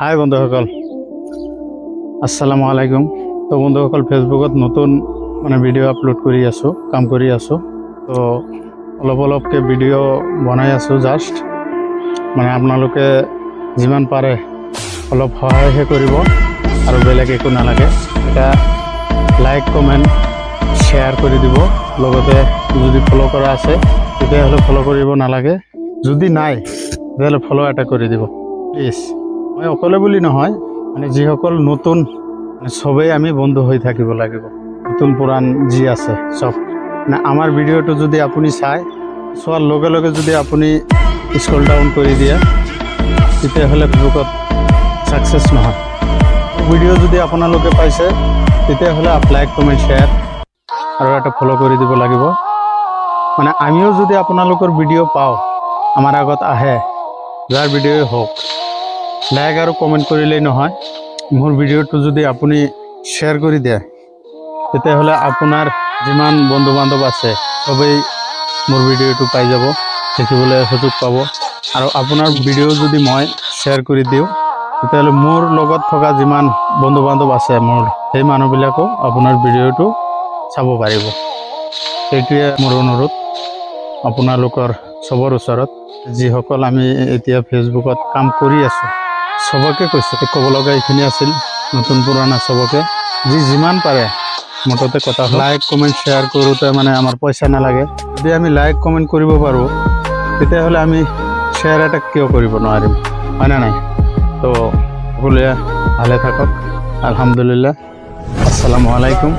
High বন্ধুসকল। আসসালামু আলাইকুম তো বন্ধুসকল ফেচবুকত নতুন মানে ভিডিঅ' আপলোড কৰি আছোঁ, কাম কৰি আছোঁ। তো অলপ অলপকৈ ভিডিঅ' বনাই আছোঁ জাষ্ট মানে আপোনালোকে যিমান পাৰে অলপ সহায়হে কৰিব আৰু বেলেগ একো নালাগে। এটা লাইক কমেণ্ট শ্বেয়াৰ কৰি দিব। লগতে যদি ফ'ল' কৰা আছে, তেতিয়াহ'লে ফ'ল' কৰিব নালাগে। যদি নাই, তেতিয়াহ'লে ফ'ল' এটা কৰি দিব। প্লিজ মই অকলে বুলি নহয় মানে যিসকল নতুন মানে চবেই আমি বন্ধু হৈ থাকিব লাগিব। নতুন পুৰাণ যি আছে, চব। মানে আমাৰ ভিডিঅ'টো যদি আপুনি চায়, চোৱাৰ লগে লগে যদি আপুনি স্ক্ৰল ডাউন কৰি দিয়ে, তেতিয়াহ'লে ফেচবুকত ছাকচেছ নহয়। ভিডিঅ' যদি আপোনালোকে পাইছে, তেতিয়াহ'লে লাইক কমেণ্ট শ্বেয়াৰ আৰু এটা ফ'ল' কৰি দিব লাগিব। মানে আমিও যদি আপোনালোকৰ ভিডিঅ' পাওঁ, আমাৰ আগত আহে, যাৰ ভিডিঅ'ই হওক। লাইক আৰু কমেণ্ট কৰিলেই নহয়। মোৰ ভিডিঅ'টো যদি আপুনি শ্বেয়াৰ কৰি দিয়ে, তেতিয়াহ'লে আপোনাৰ যিমান বন্ধু বান্ধৱ আছে, চবেই মোৰ ভিডিঅ'টো পাই যাব, দেখিবলৈ সুযোগ পাব। আৰু আপোনাৰ ভিডিঅ' যদি মই শ্বেয়াৰ কৰি দিওঁ, তেতিয়াহ'লে মোৰ লগত থকা যিমান বন্ধু বান্ধৱ আছে, মোৰ সেই মানুহবিলাকো আপোনাৰ ভিডিঅ'টো চাব পাৰিব। সেইটোৱে মোৰ অনুৰোধ। আপোনালোকৰ চবৰ ওচৰত, যিসকল আমি এতিয়া ফেচবুকত কাম কৰি আছোঁ চবকে কৈছোঁ ক'ব লগা এইখিনি আছিল নতুন পুৰণা চবকে যি যিমান পাৰে মুঠতে কথা লাইক কমেণ্ট শ্বেয়াৰ কৰোঁতে মানে আমাৰ পইচা নালাগে। যদি আমি লাইক কমেণ্ট কৰিব পাৰোঁ তেতিয়াহ'লে আমি শ্বেয়াৰ এটা কিয় কৰিব নোৱাৰিম? হয়নে নাই? তো সকলোৱে ভালে থাকক। আলহামদুলিল্লাহ। আসসালামু আলাইকুম।